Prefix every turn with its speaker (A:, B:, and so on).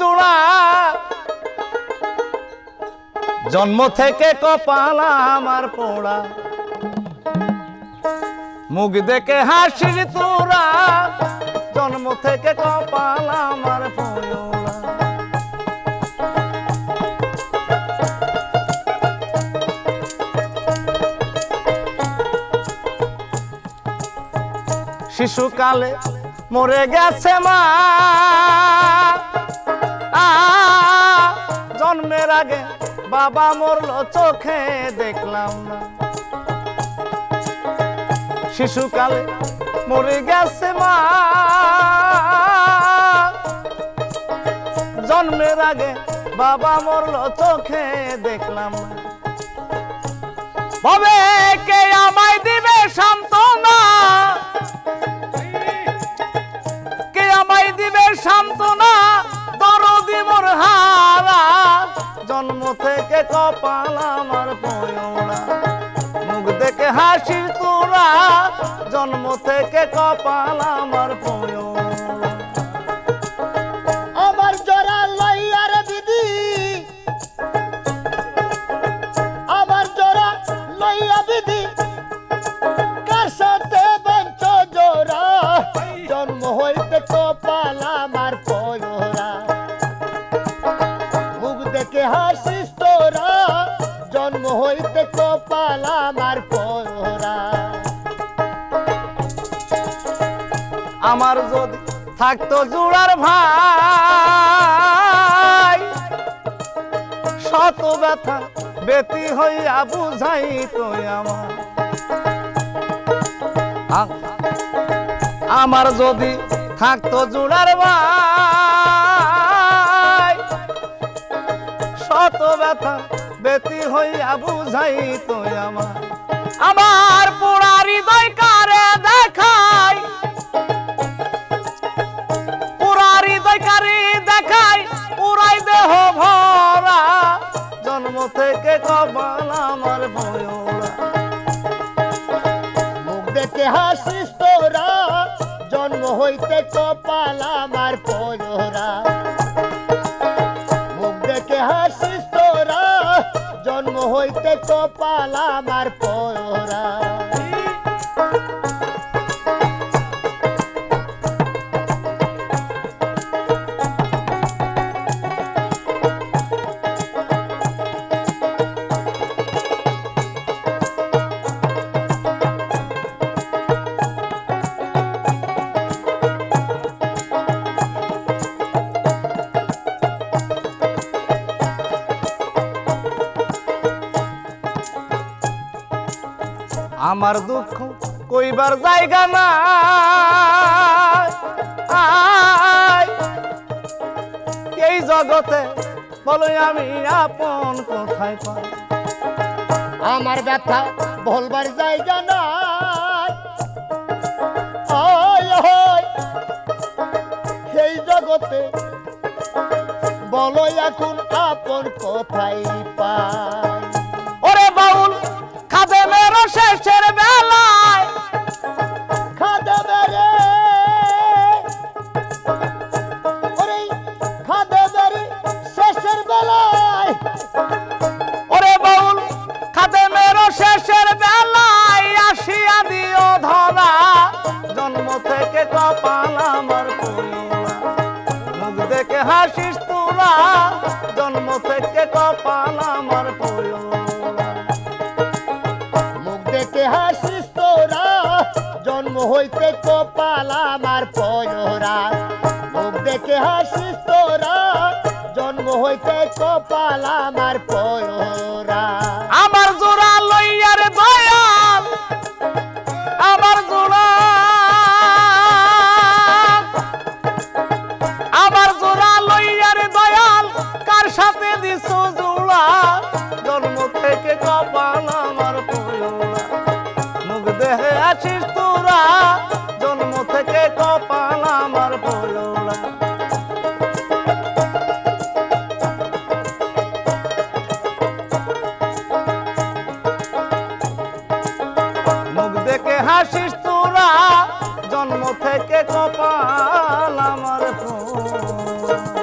A: জোড়া জন্ম থেকে কপাল আমার পোড়া। মুখ দেখে হাসির তোরা জন্ম থেকে কপাল আমার শিশুকালে মরে গেছে মা। আগে বাবা মরলো, চোখে দেখলাম না। শিশুকালে মরে গেছে মা। জন্মের আগে বাবা মরলো, চোখে দেখলাম না। ভবে কে আমায় দিবে সান্ত্বনা? কে আমায় দিবে সান্ত্বনা? কপাল আমার পয়না মুখ দেখে হাসি তোরা জন্ম থেকে কপাল আমার
B: আমার জরা লইয়ার আমার
A: যদি থাকতো জুড়ার ভাই। শত ব্যথা বেতি হইয়া বুঝাই তো আমার। আমার যদি থাকতো জুড়ার ভাই, শত ব্যথা বেতি হইয়া বুঝাই তো আমার আমার। জন্ম
B: হইতে কপাল আমার পয়োরা মুখ দেখে হাসিস তোরা জন্ম হইতে কপাল আমার পয়রা
A: আমার দুঃখ কইবার জায়গা না এই জগতে বলো আমি আপন কোথায় পাই?
B: আমার ব্যথা বলবার জায়গা ওই, এই জগতে বলো এখন আপন কোথায় পাই?
A: কপাল আমার মুখ দেখে হাসিস তোরা, জন্ম
B: হইতে কপাল আমার পয়রা। মুখ দেখে হাসিস তোরা, জন্ম হইতে কপাল আমার পয়রা।
A: দেখে হাসিস তোরা। জন্ম থেকে কপাল আমার ফোন।